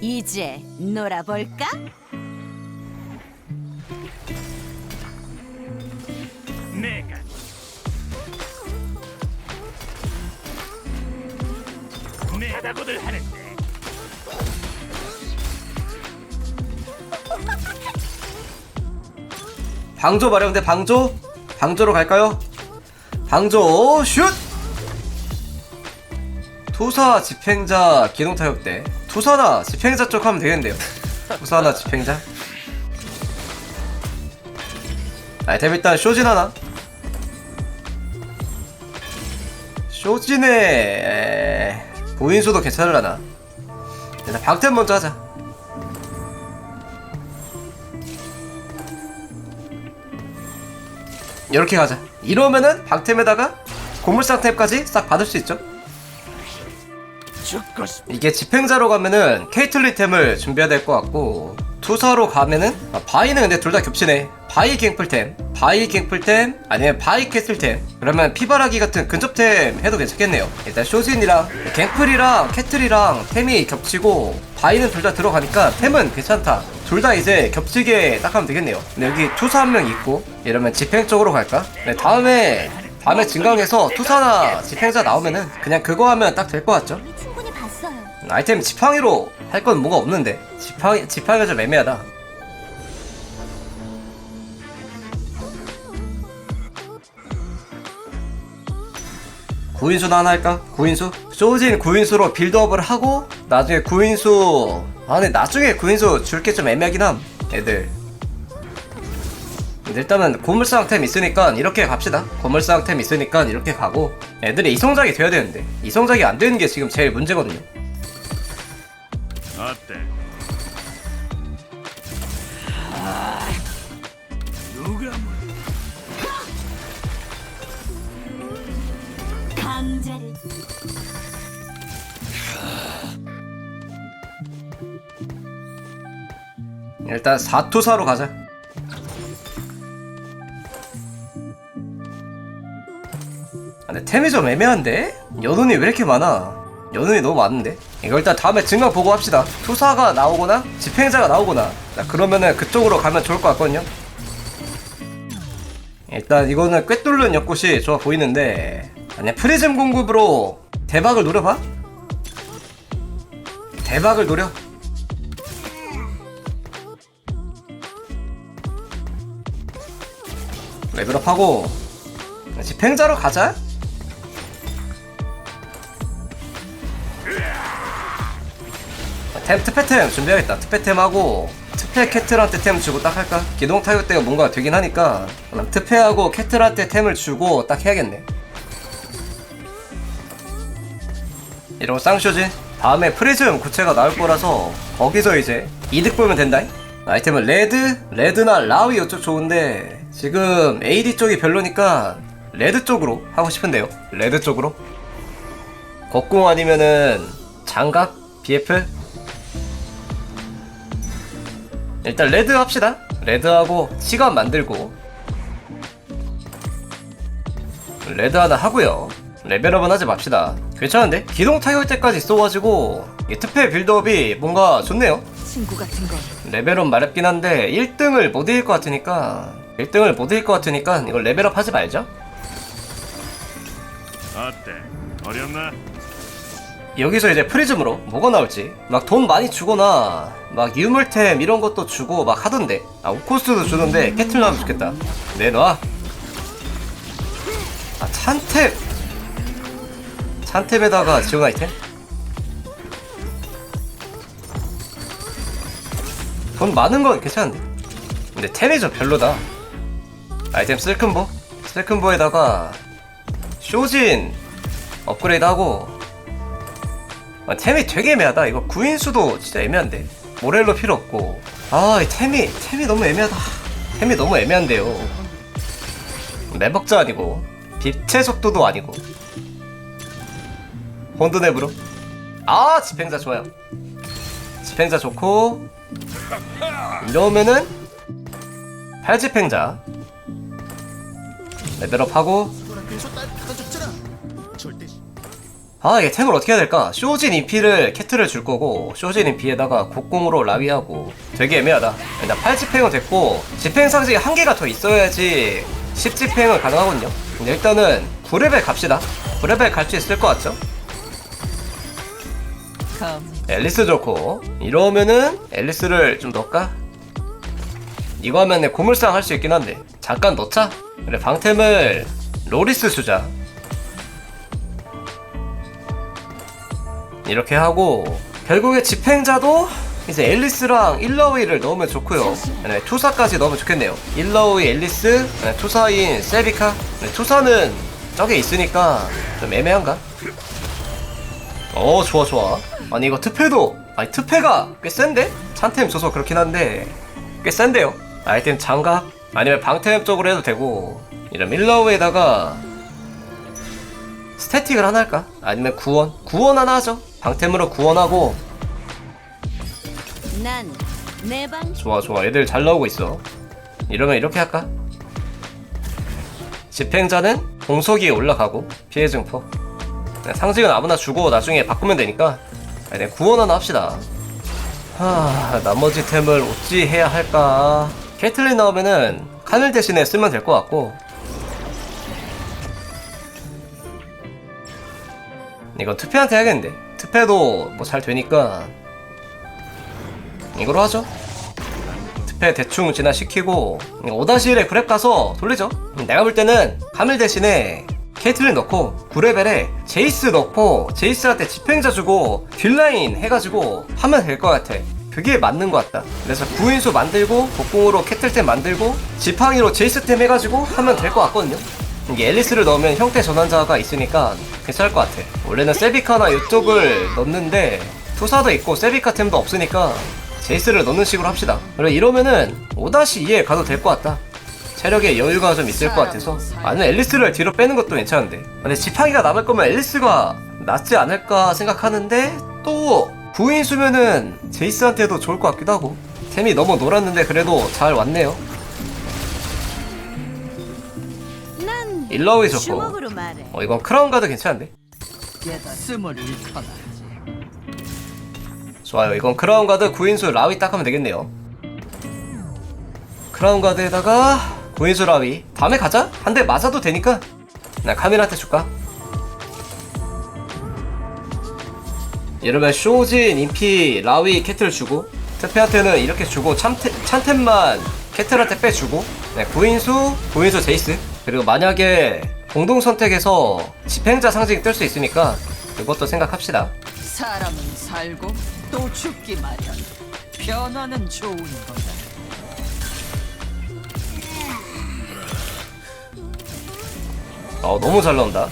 이제 놀아볼까? 내가 내다고들 하는데 방조 마련돼 방조? 방조로 갈까요? 방조 슛! 투사 집행자 기동 타격대 투사나 집행자 쪽 하면 되겠는데요. 투사나 집행자? 아이템 일단 쇼진 하나. 쇼진의 에... 보인수도 괜찮으려나. 일단 방템 먼저 하자. 이렇게 가자. 이러면은 방템에다가 고물상 탭까지 싹 받을 수 있죠 이게 집행자로 가면은 케이틀리템을 준비해야 될 것 같고 투사로 가면은 아, 바이는 근데 둘 다 겹치네. 바이 갱플템 바이 갱플템 아니면 바이 캐슬템. 그러면 피바라기 같은 근접템 해도 괜찮겠네요. 일단 쇼진이랑 갱플이랑 캐틀이랑 템이 겹치고 바이는 둘 다 들어가니까 템은 괜찮다. 둘 다 이제 겹치게 딱 하면 되겠네요. 근데 여기 투사 한 명 있고 이러면 집행 쪽으로 갈까? 네, 다음에 다음에 증강에서 투사나 집행자 나오면은 그냥 그거 하면 딱 될 것 같죠? 봤어요. 아이템 지팡이로 할 건 뭐가 없는데 지팡이 지팡이가 좀 애매하다. 구인수나 하나 할까? 구인수? 쇼진 구인수로 빌드업을 하고 나중에 구인수 아 근데 나중에 구인수 줄게 좀 애매하긴 함 애들 일단은 고물상템 있으니까 이렇게 갑시다 고물상템 있으니까 이렇게 가고 애들이 이성작이 돼야 되는데 이성작이 안 되는 게 지금 제일 문제거든요 일단 4투사로 가자. 아, 근데 템이 좀 애매한데? 연운이 왜 이렇게 많아? 연운이 너무 많은데? 이거 일단 다음에 증강 보고 합시다. 투사가 나오거나 집행자가 나오거나 자, 그러면은 그쪽으로 가면 좋을 것 같거든요. 일단 이거는 꿰뚫는 연꽃이 좋아 보이는데 아니야 프리즘 공급으로 대박을 노려봐? 대박을 노려? 레벨업하고 집행자로 가자. 템 특패템 준비하겠다. 특패템하고 특패 캐틀한테 템 주고 딱 할까? 기동 타격 때가 뭔가 되긴 하니까 그럼 특패하고 캐틀한테 템을 주고 딱 해야겠네. 이러고 쌍쇼지. 다음에 프리즘 구체가 나올 거라서 거기서 이제 이득 보면 된다. 아이템은 레드, 레드나 라위 이쪽 좋은데 지금 AD 쪽이 별로니까 레드 쪽으로 하고 싶은데요. 레드 쪽으로. 곡궁 아니면은 장갑, BF. 일단 레드 합시다. 레드하고 시간 만들고 레드 하나 하고요. 레벨업은 하지 맙시다. 괜찮은데? 기동 타격 때까지 있어가지고 이 특패 빌드업이 뭔가 좋네요. 친구 같은 거 레벨업 마렵긴 한데 1등을 못 이길 것 같으니까 1등을 못 이길 것 같으니까 이걸 레벨업 하지 말죠. 어때? 어렵나? 여기서 이제 프리즘으로 뭐가 나올지. 막 돈 많이 주거나 막 유물템 이런 것도 주고 막 하던데. 아 오코스도 주는데 캐틀 나오면 좋겠다. 내놔. 아 찬탭. 찬탭에다가 지원 아이템? 돈 많은 건 괜찮은데. 근데 템이 좀 별로다 아이템 슬큰보 슬큰보에다가 쇼진 업그레이드하고 아, 템이 되게 애매하다. 이거 구인수도 진짜 애매한데. 모렐로 필요 없고. 아, 이 템이, 템이 너무 애매하다. 템이 너무 애매한데요. 매벅자 아니고, 빛의 속도도 아니고. 혼드neb으로. 아, 집행자 좋아요. 집행자 좋고. 이러면은, 팔집행자. 레벨업 하고, 아 이게 템을 어떻게 해야 될까? 쇼진 인피를 캐트를 줄 거고 쇼진 인피에다가 곡공으로 라위하고 되게 애매하다 일단 8집행은 됐고 집행 상징이 한 개가 더 있어야지 10집행은 가능하거든요 근데 일단은 9레벨 갑시다 9레벨 갈 수 있을 것 같죠? 검. 앨리스 좋고 이러면은 앨리스를 좀 넣을까? 이거 하면 내 고물상 할 수 있긴 한데 잠깐 넣자. 그래 방템을 로리스 주자. 이렇게 하고 결국에 집행자도 이제 앨리스랑 일러웨이를 넣으면 좋고요. 네, 투사까지 넣으면 좋겠네요. 일러웨이 앨리스 네, 투사인 세비카. 네, 투사는 저게 있으니까 좀 애매한가? 어 좋아 좋아. 아니 이거 특패도 아니 특패가 꽤 센데? 찬템 줘서 그렇긴 한데 꽤 센데요? 아이템 장갑 아니면 방템 쪽으로 해도 되고 이런 밀러우에다가 스태틱을 하나 할까? 아니면 구원? 구원 하나 하죠 방템으로 구원하고. 좋아 좋아 애들 잘 나오고 있어 이러면 이렇게 할까? 집행자는 공속이 올라가고 피해 증폭 네, 상징은 아무나 주고 나중에 바꾸면 되니까 네, 구원 하나 합시다 하 나머지 템을 어찌 해야 할까 캐틀린 나오면은 카멜 대신에 쓰면 될 것 같고. 이건 투페한테 해야겠는데. 투페도 뭐 잘 되니까 이걸로 하죠. 투페 대충 진화시키고 5-1에 그랩 가서 돌리죠. 내가 볼 때는 카밀 대신에 케이틀린 넣고 9레벨에 제이스 넣고 제이스한테 집행자 주고 딜라인 해가지고 하면 될 것 같아 그게 맞는 것 같다. 그래서 구인수 만들고 복궁으로 캐틀템 만들고 지팡이로 제이스템 해가지고 하면 될 것 같거든요. 이게 앨리스를 넣으면 형태 전환자가 있으니까 괜찮을 것 같아. 원래는 세비카나 이쪽을 넣는데 투사도 있고 세비카 템도 없으니까 제이스를 넣는 식으로 합시다. 그래 이러면은 5-2에 가도 될 것 같다. 체력에 여유가 좀 있을 것 같아서. 아니면 앨리스를 뒤로 빼는 것도 괜찮은데. 근데 지팡이가 남을 거면 앨리스가 낫지 않을까 생각하는데 또 구인수면은 제이스한테도 좋을 것 같기도 하고. 템이 너무 놀았는데 그래도 잘 왔네요. 난 일러웨이 좋고. 어 이건 크라운 가드 괜찮은데. 좋아요. 이건 크라운 가드 구인수 라위 딱 하면 되겠네요. 크라운 가드에다가 구인수 라위. 다음에 가자. 한 대 맞아도 되니까. 나 카밀한테 줄까 이러면 쇼진 인피 라위 캐틀 주고 테페한테는 이렇게 주고 참테, 찬템만 캐틀한테 빼주고 네, 구인수 구인수 제이스 그리고 만약에 공동 선택해서 집행자 상징 뜰 수 있으니까 그것도 생각합시다 사람은 살고 또 죽기 마련. 변화는 좋은 거다. 어 너무 잘 나온다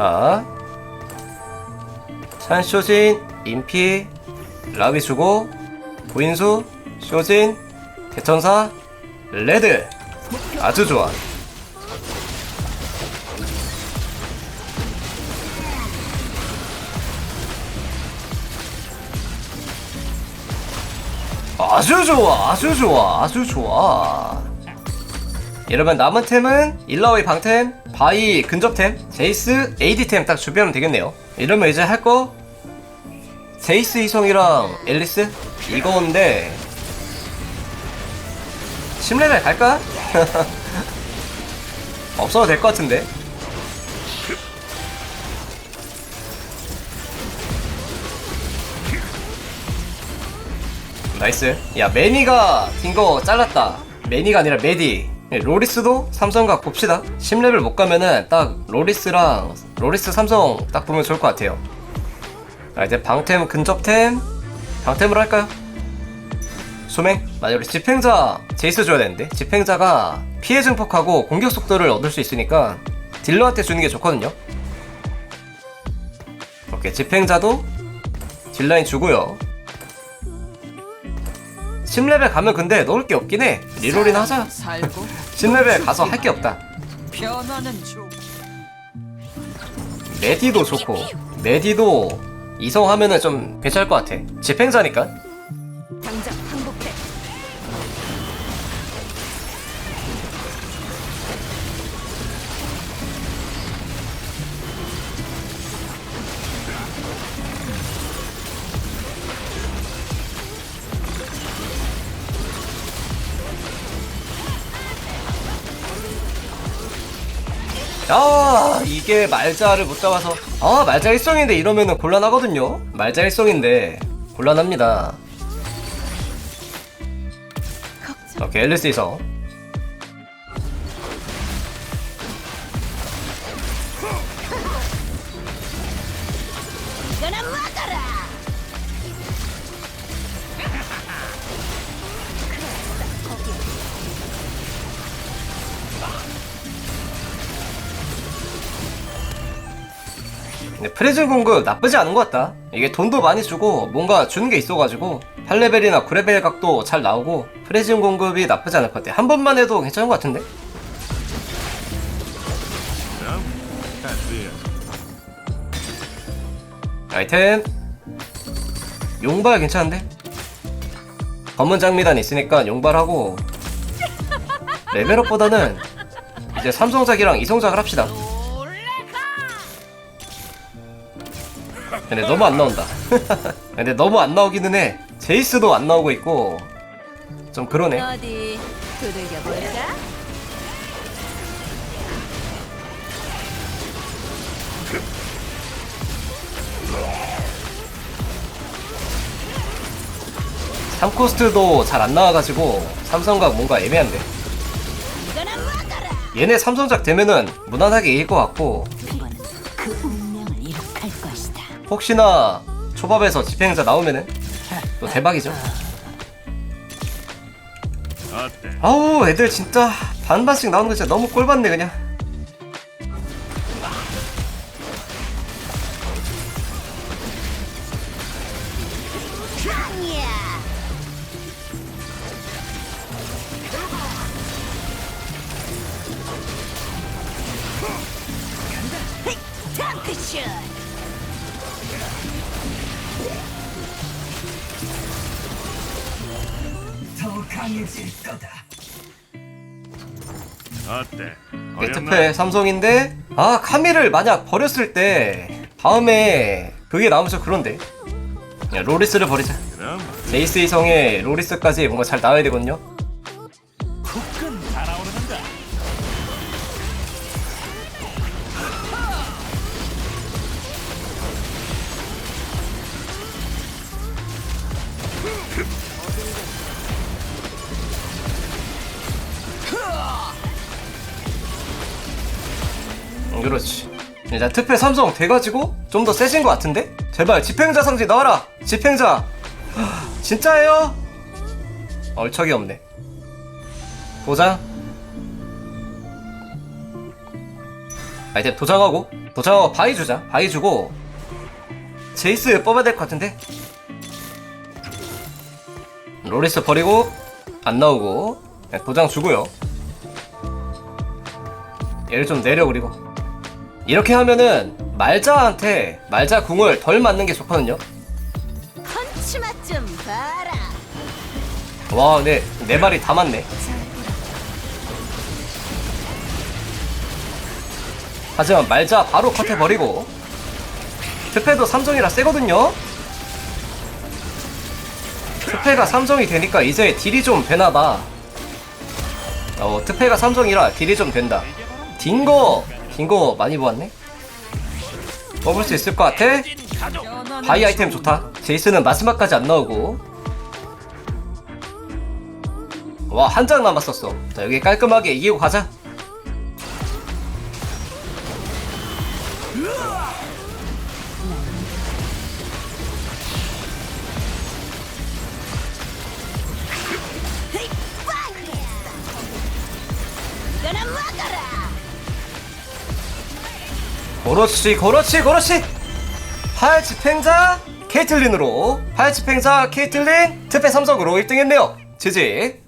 자 찬쇼진 인피 라비 주고 구인수 쇼진 대천사 레드. 아주 좋아. 아주 좋아 아주 좋아 아주 좋아. 이러면 남은 템은 일라오이 방템 바이 근접템 제이스 AD템 딱 준비하면 되겠네요. 이러면 이제 할 거 제이스 이성이랑 앨리스? 이거인데 10레벨 갈까? 없어도 될 것 같은데. 나이스. 야 매니가 딩거 잘랐다. 매니가 아니라 메디 예, 로리스도 삼성각 봅시다. 10레벨 못 가면은 딱 로리스랑 로리스 삼성 딱 보면 좋을 것 같아요. 아 이제 방템 근접템? 방템으로 할까요? 수맹? 맞아 우리 집행자 제이스 줘야 되는데 집행자가 피해 증폭하고 공격 속도를 얻을 수 있으니까 딜러한테 주는 게 좋거든요. 오케이 집행자도 딜라인 주고요. 10레벨 가면 근데 넣을 게 없긴 해. 리롤이나 하자. 살고 10레벨 가서 할 게 없다 변화는 좋. 메디도 좋고 메디도 이성 하면은 좀 괜찮을 것 같아 집행자니까 아 이게 말자를 못 잡아서. 아 말자 일성인데 이러면은 곤란하거든요. 말자 일성인데 곤란합니다. 앨리스 이성 프리즘 공급 나쁘지 않은 것 같다 이게 돈도 많이 주고 뭔가 주는 게 있어가지고 8레벨이나 9레벨 각도 잘 나오고 프리즘 공급이 나쁘지 않을 것 같아 한 번만 해도 괜찮은 것 같은데. 아이템 용발 괜찮은데? 검은 장미단 있으니까 용발하고 레벨업보다는 이제 삼성작이랑 이성작을 합시다 근데 너무 안 나온다. 근데 너무 안 나오기는 해. 제이스도 안 나오고 있고. 좀 그러네. 어디 두들겨 볼까? 삼코스트도 잘 안 나와가지고 삼성각 뭔가 애매한데. 이거나 먹어라. 얘네 삼성작 되면은 무난하게 이길 것 같고 혹시나 초밥에서 집행자 나오면은 또 대박이죠. 아우 애들 진짜 반반씩 나오는 거 진짜 너무 꼴받네 그냥. 짱 어때? 네트페 어렵나? 삼성인데 아 카미를 만약 버렸을 때 다음에 그게 나오면 좀 그런데 야, 로리스를 버리자. 그럼 제이스 이성의 로리스까지 뭔가 잘 나와야 되거든요. 그렇지. 이제 특패 삼성 돼가지고 좀 더 세진 것 같은데? 제발 집행자 성지 나와라. 집행자. 하, 진짜예요? 얼척이 없네. 도장. 아 이제 도장하고 도장하고 바위 주자. 바위 주고 제이스 뽑아야 될 것 같은데. 로리스 버리고 안 나오고 네, 도장 주고요. 얘를 좀 내려 그리고. 이렇게 하면은 말자한테 말자 궁을 덜 맞는 게 좋거든요. 펀치 맛 좀 봐라. 와, 네, 내 말이 다 맞네. 하지만 말자 바로 컷해 버리고 특패도 삼성이라 세거든요? 특패가 삼성이 되니까 이제 딜이 좀 되나봐 어, 특패가 삼성이라 딜이 좀 된다 딩거 딩거 많이 보았네? 뽑을 수 있을 것 같아? 바이 아이템 좋다. 제이스는 마지막까지 안 나오고. 와, 한 장 남았었어. 자, 여기 깔끔하게 이기고 가자. 그렇지, 그렇지, 그렇지! 팔 집행자 케이틀린으로, 팔 집행자 케이틀린, 특패 삼성으로 1등 했네요. 지지.